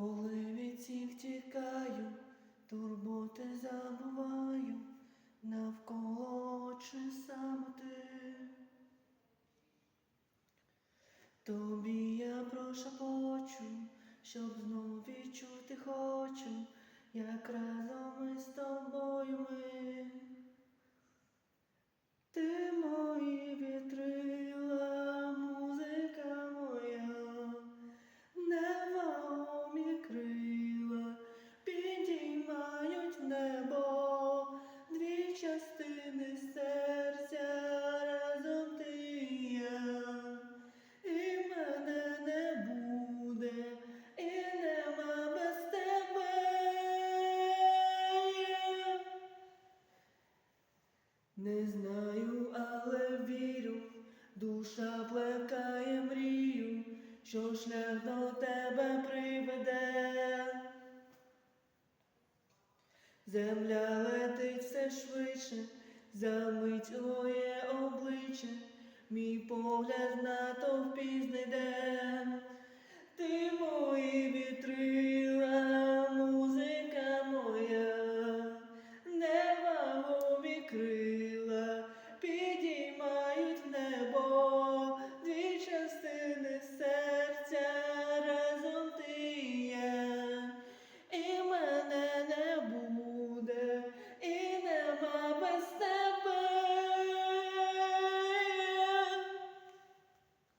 Коли від всіх тікаю, турботи забуваю, навколо очі самоти. Тобі я прошепочу, щоб знов відчути хочу, як Не знаю, але вірю, душа плекає мрію, що шлях до тебе приведе. Земля летить все швидше, за мить твоє обличчя, мій погляд натовп знайде. Ти